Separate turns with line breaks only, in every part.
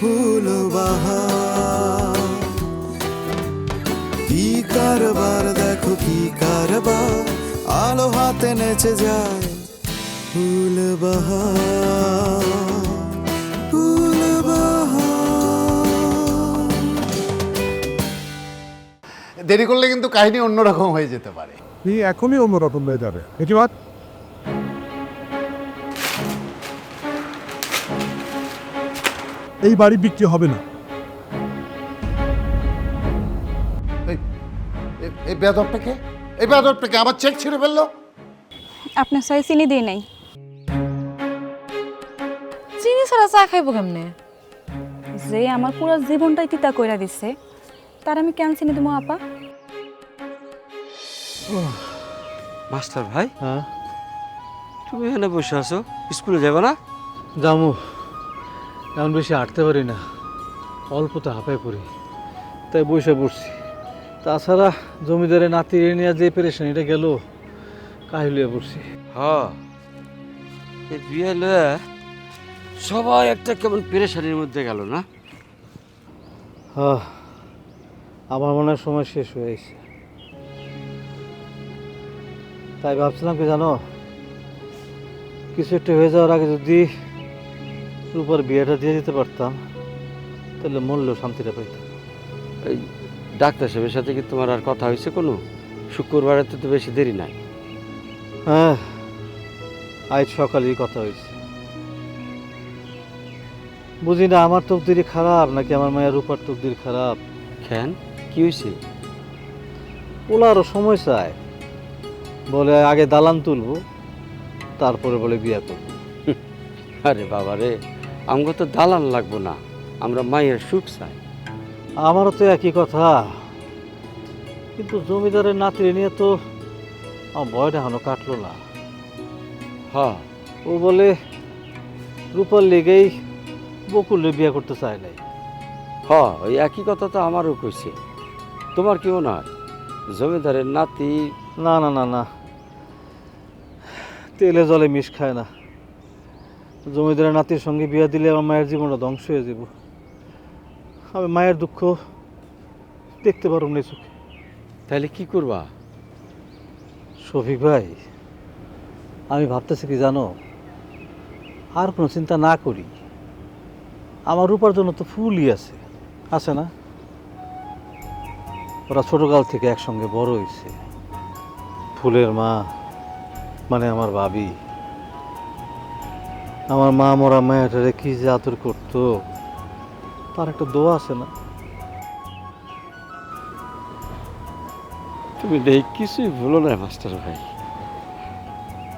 ফুল বাহার কি কারবার দেখো কি কারবার। আলো হাতে নেচে যায় ফুল বাহার ফুল
দেরি করলে কিন্তু কাহিনী অন্যরকম হয়ে যেতে পারে।
এখনই অন্যরকম হয়ে যাবে। এটি এই বাড়ি বিক্রি হবে না।
এই- বেদরটাকে এই বেদরটাকে আমার চেক ছিঁড়ে ফেলল?
আপনার সাথে চিনি দিই নাই।
চিনি ছাড়া চা খাইবো কেমনে?
যে আমার পুরো জীবনটাই তিতা কইরা দিছে তার আমি কেন চিনি দেবো আপা?
মাস্টার ভাই। হ্যাঁ। তুমি এখানে বসে আছো স্কুলে যাবে না?
জামু এমন বেশি হাঁটতে পারি না। অল্পতে হাঁপায় পড়ি। তাই বসে পড়ছি। তাছাড়া জমিদারে নাতি নিয়ে যে পেরেছেন এটা গেল কাহিলিয়ে পড়ছি।
হ এই বিয়ে সবাই একটা কেমন পেরেশানির মধ্যে গেল না?
হ্যাঁ আমার মনে হয় সময় শেষ হয়ে গেছে। তাই ভাবছিলাম কি জানো কিছু একটা হয়ে যাওয়ার আগে যদি রূপার বিয়েটা দিয়ে দিতে পারতাম তাহলে মূল্য শান্তিটা পাইতাম।
এই ডাক্তার সাহেবের সাথে কি তোমার আর কথা হয়েছে কোনো? শুক্রবারে তো বেশি দেরি নাই।
হ্যাঁ আজ সকালেই কথা হয়েছে। বুঝি না আমার তকদিরই খারাপ নাকি আমার মায়ের রূপার তকদির খারাপ?
খেন কি হয়েছে?
ওলা আরও সময় চায়। বলে আগে দালান তুলবো তারপরে বলে বিয়ে করব।
আরে বাবা রে আমাকে তো দালান লাগবো না আমরা মায়ের সুখ চাই।
আমারও তো একই কথা। কিন্তু জমিদারের নাতি নিয়ে তো আমার ভয়টা এখনও কাটলো না।
হ্যাঁ।
ও বলে রূপার লেগেই বকুলে বিয়ে করতে চায় নাই।
হ ওই একই কথা তো আমারও কইছে। তোমার কি মনে হয় জমিদারের নাতি
না না না না। তেলে জলে মিশ খায় না। জমিদারের নাতির সঙ্গে বিয়ে দিলে আমার মায়ের জীবনটা ধ্বংস হয়ে যাব। আমি মায়ের দুঃখ দেখতে পারব না চোখে।
তাহলে কি করবা?
শফিক ভাই আমি ভাবতেছি কি জানো? আর কোনো চিন্তা না করি। আমার রূপার জন্য তো ফুলই আছে। আছে না? ওরা ছোটকাল থেকে একসঙ্গে বড় হয়েছে। ফুলের মা মানে আমার ভাবি। আমার মা মরা মায়াটারে কি যে আদর করতো? তার একটা দোয়া আছে না?
তুমি নেই কিছুই ভুলো না মাস্টার ভাই।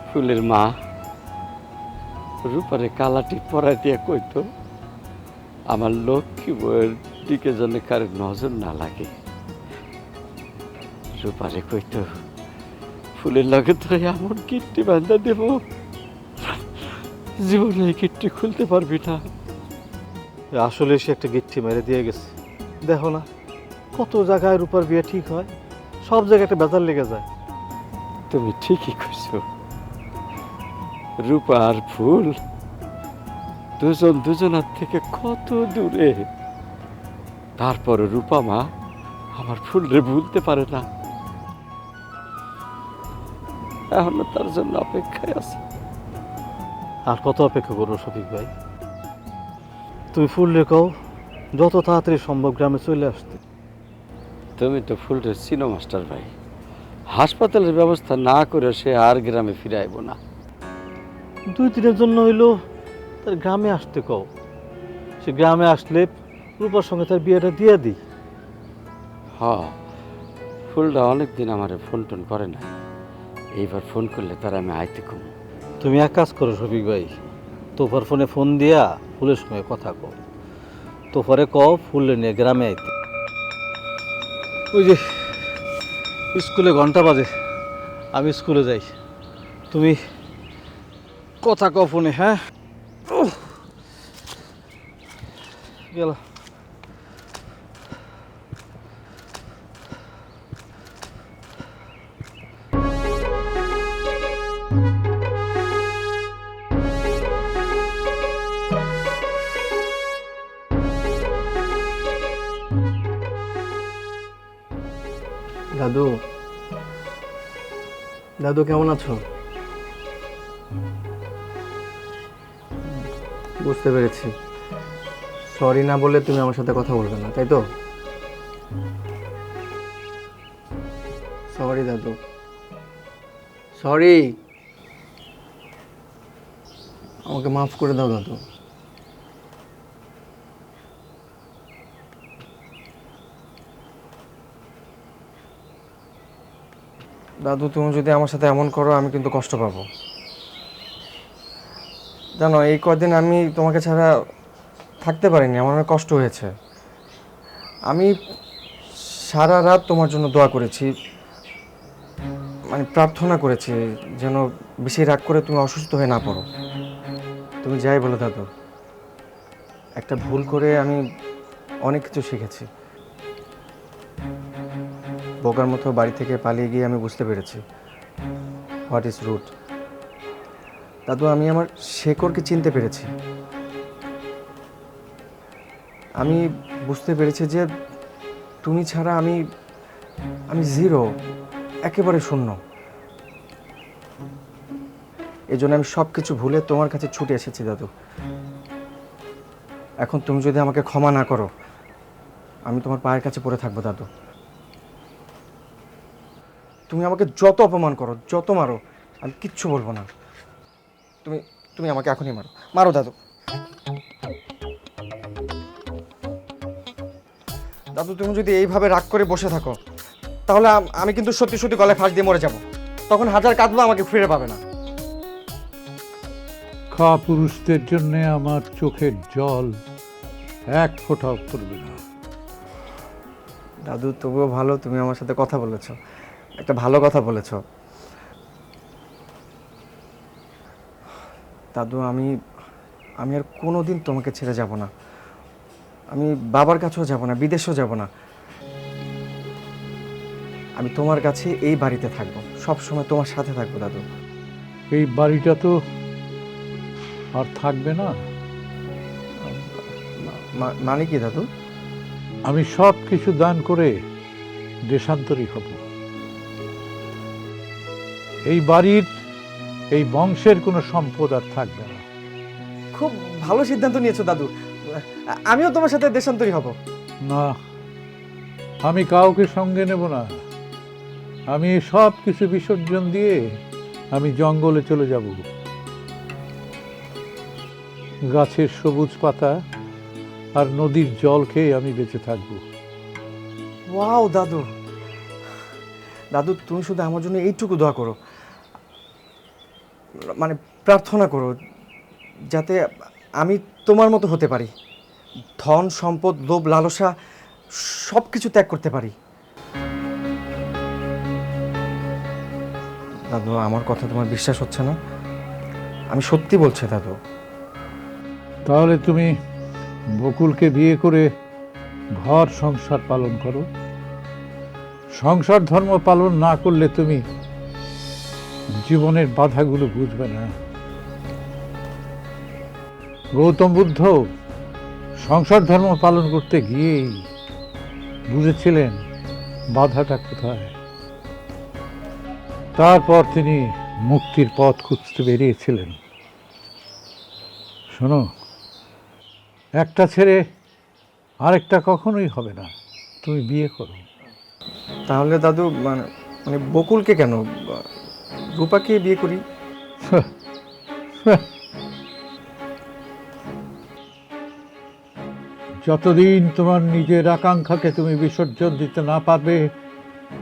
ফুলের মা রূপারে কালাটি পরাই দিয়ে কইতো, আমার লক্ষ্মী বইয়ের দিকে যেন কারও নজর না লাগে। রূপারে কইতো, ফুলের লগে তো এমন কীর্তি বান্ধা দেব? জীবনে এই গেটটি খুলতে পারবি না।
আসলে সে একটা গেটটি মেরে দিয়ে গেছে। দেখো না কত জায়গায় রূপার বিয়ে ঠিক হয় সব জায়গায় একটা বেজার লেগে যায়।
তুমি ঠিকই কইছো। রূপা আর ফুল দুজন দুজনার থেকে কত দূরে। তারপর রূপা মা আমার ফুলরে ভুলতে পারে না। এখনও তার জন্য অপেক্ষায় আছে।
আর কত অপেক্ষা করব শফিক ভাই? তুমি ফুল রেখাও যত তাড়াতাড়ি সম্ভব গ্রামে চলে আসতে।
তুমি তো ফুলটা চিনো মাস্টার ভাই। হাসপাতালের ব্যবস্থা না করে সে আর গ্রামে ফিরে আইব না।
দুই দিনের জন্য হইল তার গ্রামে আসতে কও। সে গ্রামে আসলে রূপার সঙ্গে তার বিয়েটা দিয়ে দিই।
হ ফুলটা অনেকদিন আমার ফোন টোন করে না এইবার ফোন করলে তার আমি আইতে কম।
তুমি এক কাজ করো শফিক ভাই, তোফার ফোনে ফোন দিয়া ফুলের সঙ্গে কথা কও। তো পরে ক ফুল নিয়ে গ্রামে আইতে। ওই যে স্কুলে ঘণ্টা বাজে, আমি স্কুলে যাই। তুমি কথা ক ফোনে হ্যাঁ? উহ।
দাদু দাদু কেমন আছো? বুঝতে পেরেছি। সরি না বলে তুমি আমার সাথে কথা বলবে না, তাই তো? সরি, দাদু। সরি। আমাকে মাফ করে দাও, দাদু। দাদু, তুমি যদি আমার সাথে এমন করো, আমি কিন্তু কষ্ট পাবো। জানো, এই কদিন আমি তোমাকে ছাড়া থাকতে পারিনি, আমার অনেক কষ্ট হয়েছে। আমি সারা রাত তোমার জন্য দোয়া করেছি মানে প্রার্থনা করেছি, যেন বেশি রাগ করে তুমি অসুস্থ হয়ে না পড়ো। তুমি যাই বলো দাদু, একটা ভুল করে আমি অনেক কিছু শিখেছি। বোকার মতো বাড়ি থেকে পালিয়ে গিয়ে আমি বুঝতে পেরেছি। হোয়াট ইজ রুট দাদু, আমি আমার শেকড়কে চিনতে পেরেছি। আমি বুঝতে পেরেছি যে তুমি ছাড়া আমি আমি জিরো একেবারে শূন্য। এই জন্য আমি সব কিছু ভুলে তোমার কাছে ছুটে এসেছি, দাদু। এখন তুমি যদি আমাকে ক্ষমা না করো, আমি তোমার পায়ের কাছে পড়ে থাকব, দাদু। তুমি আমাকে যত অপমান করো যত মারো আমি কিচ্ছু বলব না। তুমি তুমি আমাকে এখনই মারো। মারো দাদু। দাদু তুমি যদি এইভাবে রাগ করে বসে থাকো তাহলে আমি কিন্তু সত্যি সত্যি গলায় ফাঁস দিয়ে মরে যাব। তখন হাজার কাঁদবো আমাকে ফিরে পাবে না।
খা পুরুষদের জন্য আমার চোখের জল এক ফোঁটাও পড়বে না।
দাদু তবুও ভালো তুমি আমার সাথে কথা বলেছ। একটা ভালো কথা বলেছ। দাদু আমি আমি আর কোনো দিন তোমাকে ছেড়ে যাব না। আমি বাবার কাছেও যাব না বিদেশেও যাব না। আমি তোমার কাছে এই বাড়িতে থাকব সব সময় তোমার সাথে থাকব দাদু।
এই বাড়িটা তো আর থাকবে না।
মানে কি দাদু?
আমি সব কিছু দান করে দেশান্তরী হব। এই বাড়ির এই বংশের কোনো সম্পদ আর থাকবে না।
খুব ভালো সিদ্ধান্ত নিয়েছো দাদু। আমিও তোমার সাথে দেশান্তরী হব।
না আমি কাউকে সঙ্গে নেব না। আমি সব কিছু বিসর্জন দিয়ে আমি জঙ্গলে চলে যাব। গাছের সবুজ পাতা আর নদীর জল খেয়ে আমি বেঁচে থাকব।
ওয়াও দাদু। দাদু তুমি শুধু আমার জন্য এইটুকু দোয়া করো। মানে প্রার্থনা করো যাতে আমি তোমার মতো হতে পারি। ধন, সম্পদ, লোভ, লালসা সব কিছু ত্যাগ করতে পারি। দাদু, আমার কথা তোমার বিশ্বাস হচ্ছে না। আমি সত্যি বলছি দাদু।
তাহলে তুমি বকুলকে বিয়ে করে ঘর সংসার পালন করো। সংসার ধর্ম পালন না করলে তুমি জীবনের বাধাগুলো বুঝবে না। গৌতম বুদ্ধ সংসার ধর্ম পালন করতে গিয়েই বুঝেছিলেন বাধাটা কোথায়। তারপর তিনি মুক্তির পথ খুঁজতে বেরিয়েছিলেন। শোনো, একটা ছেড়ে আরেকটা কখনোই হবে না। তুমি বিয়ে করো।
তাহলে দাদু মানে মানে বকুলকে কেন রূপাকে বিয়ে করি।
যতদিন তোমার নিজের আকাঙ্ক্ষাকে তুমি বিসর্জন দিতে না পারবে,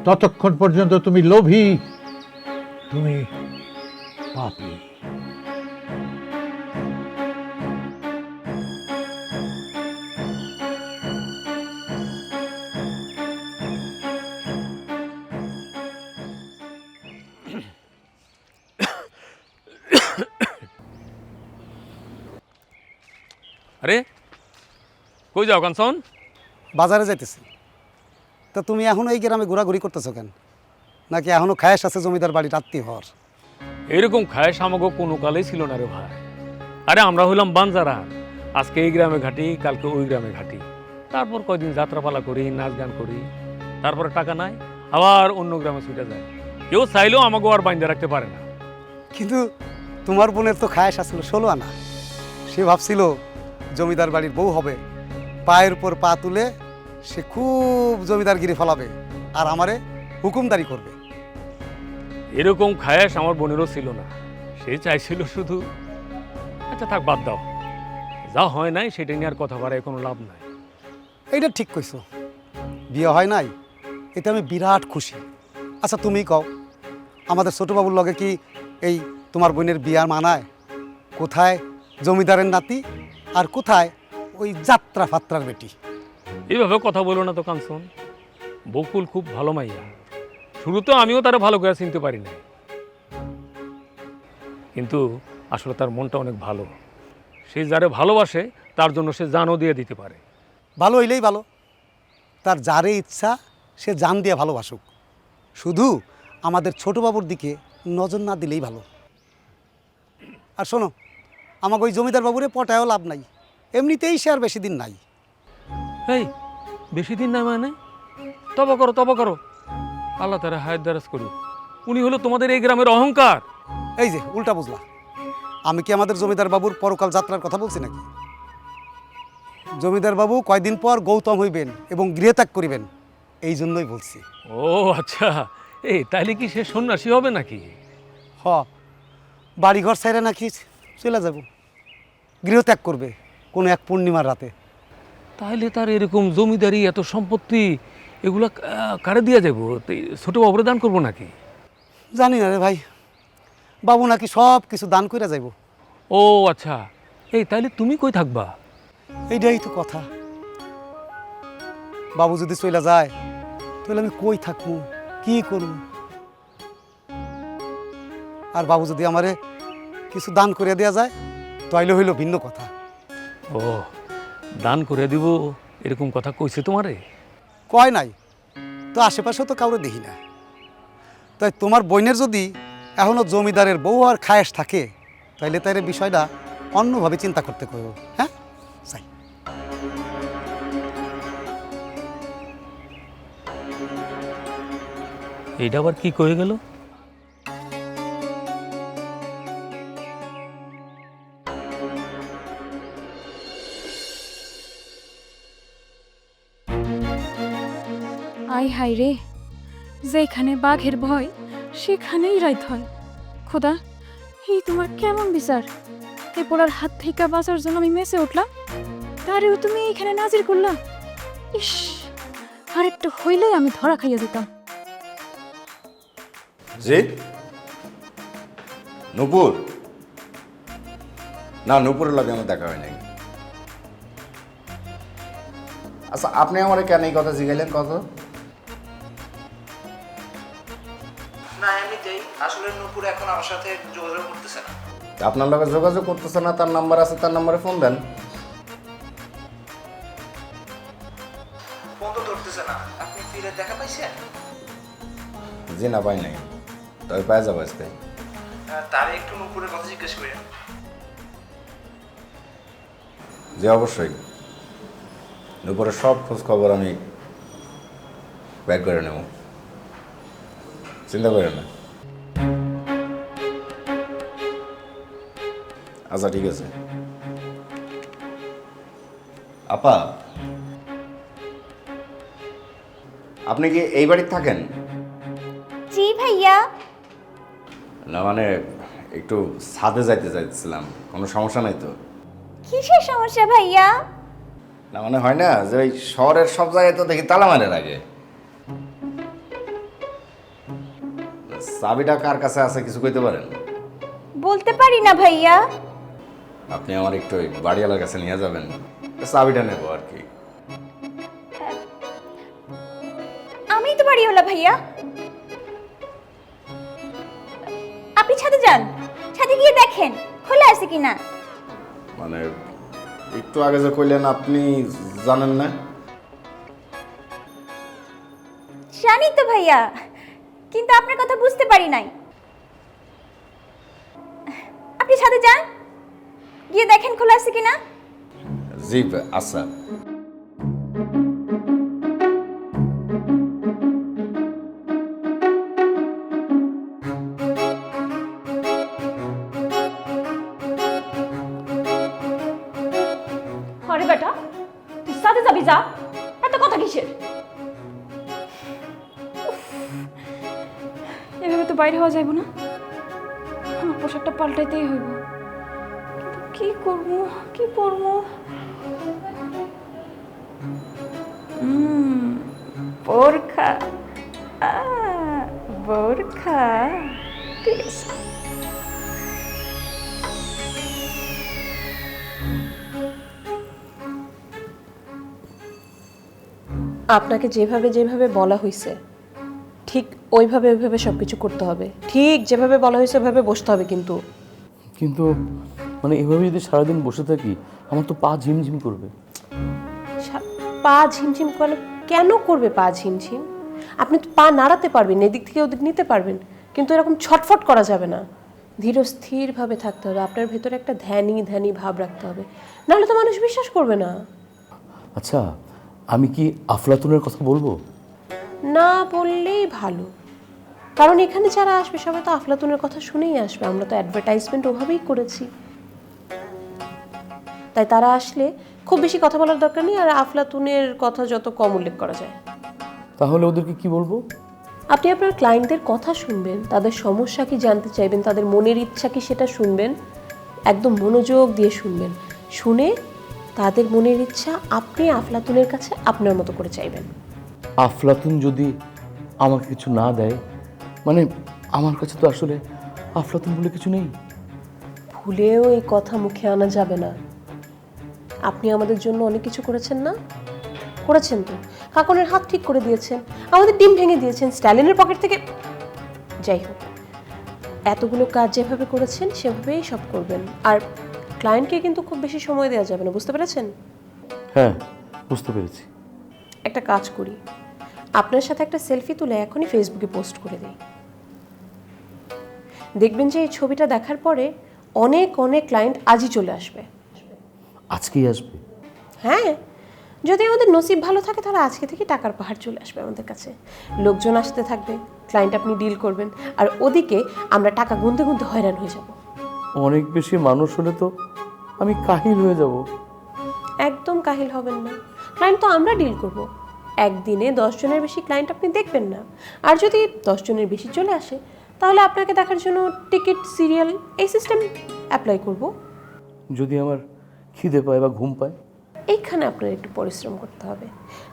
ততক্ষণ পর্যন্ত তুমি লোভী, তুমি পাপী।
যাও কাঞ্চন
বাজারে যাইতেছি। তা তুমি এখনও এই গ্রামে ঘোরাঘুরি করতেছো কেন? নাকি এখনও খায়াস আছে জমিদার বাড়ির আত্মীয় হওয়ার?
এরকম খায় সামগ্র কোনো কালেই ছিল না রে ভাই। আরে আমরা হইলাম বানজারা আজকে এই গ্রামে ঘাটি কালকে ওই গ্রামে ঘাটি। তারপর কয়দিন যাত্রাপালা করি নাচ গান করি। তারপরে টাকা নাই আবার অন্য গ্রামে ছুটে যায় কেউ চাইলেও আমাকে আর বাইন্দা রাখতে পারে না।
কিন্তু তোমার বোনের তো খায়াস আসলো ষোলো আনা। সে ভাবছিল জমিদার বাড়ির বউ হবে। পায়ের উপর পা তুলে সে খুব জমিদারগিরি ফলাবে আর আমারে হুকুমদারি করবে।
এরকম খায়াস আমার বোনেরও ছিল না। সে চাইছিল শুধু আচ্ছা থাক বাদ দাও। যা হয় নাই সেটা নিয়ে আর কথা বাড়ায় কোনো লাভ নাই।
এইটা ঠিক কইছো। বিয়ে হয় নাই এতে আমি বিরাট খুশি। আচ্ছা তুমি কও আমাদের ছোটবাবুর লগে কি এই তোমার বোনের বিয়ার মানায়? কোথায় জমিদারের নাতি আর কোথায় ওই যাত্রা ফাত্রার বেটি।
এইভাবে কথা বলো না তো কাঞ্চন। বকুল খুব ভালো মাইয়া। শুরুতে আমিও তারা ভালো করে চিনতে পারি না কিন্তু আসলে তার মনটা অনেক ভালো। সে যারে ভালোবাসে তার জন্য সে জানও দিয়ে দিতে পারে।
ভালো হইলেই ভালো। তার যারে ইচ্ছা সে জান দিয়ে ভালোবাসুক। শুধু আমাদের ছোটবাবুর দিকে নজর না দিলেই ভালো। আর শোনো আমাকে ওই জমিদার বাবুরে পটায়ও লাভ নাই। এমনিতেই সে আর বেশি দিন নাই।
এই বেশি দিন না মানে? তব করো তব করো। আল্লাহ তারা হায়াত দারাজ করুক। উনি হলো তোমাদের এই গ্রামের অহংকার।
এই যে উল্টা বুঝলা। আমি কি আমাদের জমিদার বাবুর পরকাল যাত্রার কথা বলছি নাকি? জমিদার বাবু কয়দিন পর গৌতম হইবেন এবং গৃহত্যাগ করিবেন এই জন্যই বলছি।
ও আচ্ছা। এই তাহলে কি সে সন্ন্যাসী হবে নাকি?
হ। বাড়িঘর সাইরে নাকি চলে যাব। গৃহত্যাগ করবে। কোনো এক পূর্ণিমার রাতে।
তাহলে তার এরকম জমিদারি এত সম্পত্তি এগুলা কারে দিয়ে যাব ছোট বাবুরে দান করব নাকি?
জানি না রে ভাই। বাবু নাকি সব কিছু দান করে যাইব।
ও আচ্ছা। এই তাইলে তুমি কই থাকবা?
এইটাই তো কথা। বাবু যদি চলে যায় তাহলে আমি কই থাকব কি করব আর বাবু যদি আমারে কিছু দান করে দেওয়া যায় তাইলে হইল ভিন্ন কথা।
ও দান করে দিব এরকম কথা কইছে তোমারে?
কয় নাই তো আশেপাশেও তো কাউরে দেখি না। তাই তোমার বোনের যদি এখনও জমিদারের বউ আর খায়েশ থাকে তাইলে তাইলে বিষয়টা অন্যভাবে চিন্তা করতে কইব হ্যাঁ? চাই।
এইটা আবার কি কয়ে গেল?
আই হাই রে। যেখানে বাঘের ভয়, সেখানেই রাইত হয়। খোদা, এই তোমার কেমন বিচার? এ পোলার হাত থেকে বাঁচার জন্য আমি মেসে উঠলাম। তারেও তুমি এখানে নাজির করলাম ইস আর একটু হইলে আমি ধরা খাইয়া দিতাম।
জি? নূপুর? না, নূপুরের লাগে আমার দেখা হয় নাই। আচ্ছা আপনি আমার কেন এই কথা জিগাইলেন? কত?
আসলে নূপুর এখন আমার সাথে যোগাযোগ করতেছে না।
আপনার লগে যোগাযোগ করতেছে না তার নাম্বার আছে তার নাম্বারে ফোন দেন।
ফোন তো ধরতেছে না। আপনি ফিরে দেখা পাইছেন?
জি না পাই নাই। তবে পাই যাব আজকে।
তারে একটু নূপুরের কথা জিজ্ঞেস করেন
জি অবশ্যই। নূপুরের সব খোঁজ খবর আমি ব্যাক করে নেব। চিন্তা করেন না। আচ্ছা ঠিক আছে। আপা আপনি কি এই বাড়িতে থাকেন?
জি ভাইয়া।
না মানে একটু ছাদে যাইতে চাইছিলাম। কোনো সমস্যা নাই তো?
কিসের সমস্যা ভাইয়া?
না মানে হয় না যে ওই শহরের সব জায়গায় তো দেখি তালা মারে রাখে চাবিটা কার কাছে আছে কিছু কইতে পারেন?
বলতে পারি না ভাইয়া।
আপনি আমার একটু ওই বাড়িওয়ালার কাছে নিয়ে যাবেন। চাবিটা নেব আর কি।
আমিই তো বাড়ি ভাইয়া। আপনি ছাদে যান। ছাদে গিয়ে দেখেন খোলা আছে কিনা।
মানে একটু আগে যে কইলেন আপনি জানেন না?
জানি তো ভাইয়া কিন্তু আপনার কথা বুঝতে পারি নাই। আপনি সাথে যান। গিয়ে দেখেন খোলা আছে কিনা?
জি আচ্ছা
আরে বেটা তুই সাথে যাবি যা। এত কথা কিসের? এভাবে তো বাইরে হওয়া যাইব না। আমার পোশাকটা পাল্টাইতেই হইব। করব? কি পরব বোরখা। বোরখা।
আপনাকে যেভাবে যেভাবে বলা হয়েছে ঠিক ওইভাবে ওইভাবে সব কিছু করতে হবে। ঠিক যেভাবে বলা হয়েছে ওইভাবে বসতে হবে কিন্তু।
কিন্তু মানে এভাবে যদি সারাদিন বসে থাকি আমার তো পা ঝিমঝিম করবে।
পা ঝিমঝিম করে কেন করবে পা ঝিমঝিম? আপনি তো পা নাড়াতে পারবেন এদিক থেকে ওদিক নিতে পারবেন কিন্তু এরকম ছটফট করা যাবে না। ধীর স্থিরভাবে থাকতে হবে আপনার ভেতরে একটা ধ্যানী ধ্যানী ভাব রাখতে হবে। নাহলে তো মানুষ বিশ্বাস করবে না।
আচ্ছা আমি কি আফলাতুনের কথা বলব?
না বললেই ভালো। কারণ এখানে যারা আসবে সবাই তো আফলাতুনের কথা শুনেই আসবে আমরা তো অ্যাডভার্টাইজমেন্ট ওভাবেই করেছি। তাই তারা আসলে খুব বেশি কথা বলার দরকার নেই আর আফলাতুনের কথা যত কম উল্লেখ করা যায়।
তাহলে ওদেরকে কি বলব?
আপনি আপনার ক্লায়েন্টদের কথা শুনবেন তাদের সমস্যা কি জানতে চাইবেন তাদের মনের ইচ্ছা কি সেটা শুনবেন একদম মনোযোগ দিয়ে শুনবেন। শুনে তাদের মনের ইচ্ছা আপনি আফলাতুনের কাছে আপনার মতো করে চাইবেন।
আফলাতুন যদি আমাকে কিছু না দেয় মানে আমার কাছে তো আসলে আফলাতুন বলে কিছু নেই।
ভুলেও এই কথা মুখে আনা যাবে না। আপনি আমাদের জন্য অনেক কিছু করেছেন না? করেছেন তো। কাকনের হাত ঠিক করে দিয়েছেন। আমাদের ডিম ভেঙে দিয়েছেন স্ট্যালিনের পকেট থেকে। যাই হোক এতগুলো কাজ যেভাবে করেছেন সেভাবেই সব করবেন। আর ক্লায়েন্টকে কিন্তু খুব বেশি সময় দেওয়া যাবে না বুঝতে পেরেছেন?
হ্যাঁ বুঝতে পেরেছি।
একটা কাজ করি। আপনার সাথে একটা সেলফি তুলে এখনই ফেসবুকে পোস্ট করে দিই। দেখবেন যে এই ছবিটা দেখার পরে অনেক অনেক ক্লায়েন্ট আজই চলে আসবে।
আজকেই আসবে।
হ্যাঁ যদি আমাদের নসিব ভালো থাকে তাহলে আজকে থেকে টাকার পাহাড় চলে আসবে আমাদের কাছে। লোকজন আসতে থাকবে ক্লায়েন্ট আপনি ডিল করবেন আর ওদিকে আমরা টাকা গুনতে গুনতে হয়রান হয়ে যাব।
অনেক বেশি মানুষ হলে তো আমি কাহিল হয়ে যাব।
একদম কাহিল হবেন না। ক্লায়েন্ট তো আমরা ডিল করব। একদিনে দশ জনের বেশি ক্লায়েন্ট আপনি দেখবেন না। আর যদি দশ জনের বেশি চলে আসে তাহলে আপনাকে দেখার জন্য টিকিট সিরিয়াল এই সিস্টেম অ্যাপ্লাই করব।
যদি আমার খিদে পায় বা ঘুম পায়?
এইখানে আপনার একটু পরিশ্রম করতে হবে।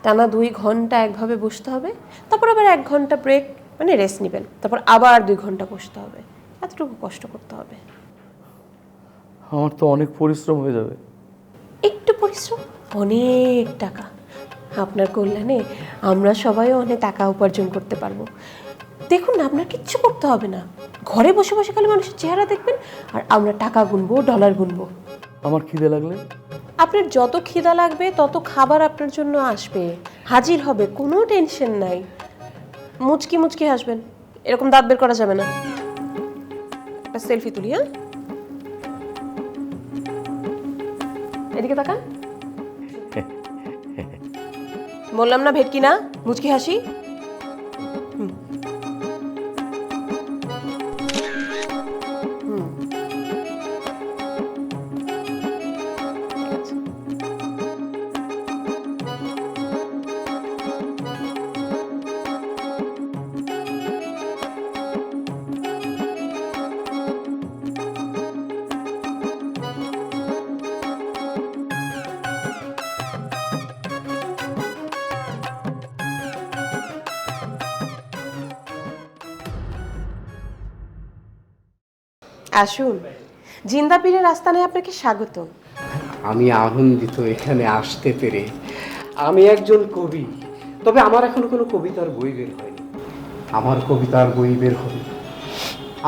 টানা দুই ঘণ্টা একভাবে বসতে হবে তারপর আবার এক ঘণ্টা ব্রেক মানে রেস্ট নেবেন। তারপর আবার দুই ঘণ্টা বসতে হবে। এতটুকু কষ্ট করতে হবে।
আমার তো অনেক পরিশ্রম হয়ে যাবে।
একটু পরিশ্রম অনেক টাকা। আপনার কল্যাণে আমরা সবাই অনেক টাকা উপার্জন করতে পারব। দেখুন না আপনার কিচ্ছু করতে হবে না। ঘরে বসে বসে খালি মানুষের চেহারা দেখবেন আর আমরা টাকা গুনবো ডলার গুনবো।
আমার খিদে লাগলে?
আপনার যত খিদা লাগবে তত খাবার আপনার জন্য আসবে। হাজির হবে কোনো টেনশন নাই। মুচকি মুচকি হাসবেন। এরকম দাঁত বের করা যাবে না। একটা সেলফি তুলি হ্যাঁ? এদিকে তাকান। বললাম না ভেটকি না মুচকি হাসি। আসুন। জিন্দা পীরের আস্তানায় আপনাকে স্বাগত
আমি আনন্দিত এখানে আসতে পেরে। আমি একজন কবি তবে আমার এখনও কোনো কবিতার বই বের হয়নি। আমার কবিতার বই বের হবে।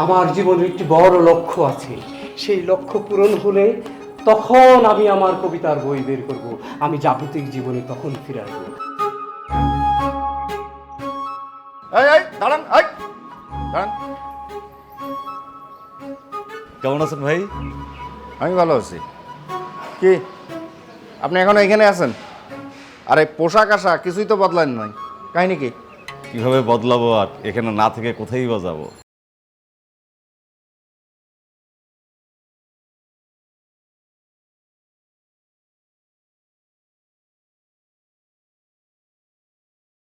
আমার জীবনের একটি বড় লক্ষ্য আছে। সেই লক্ষ্য পূরণ হলে তখন আমি আমার কবিতার বই বের করব। আমি জাগতিক জীবনে তখন ফিরে আসব।
এই এই দাঁড়ান এই দাঁড়ান।
কেমন আছেন ভাই?
আমি ভালো আছি। কি? আপনি এখনও এখানে আছেন? আরে পোশাক আশাক কিছুই তো বদলান নাই। কাহিনি কি?
কীভাবে বদলাবো আর? এখানে না থেকে কোথায় বা যাব?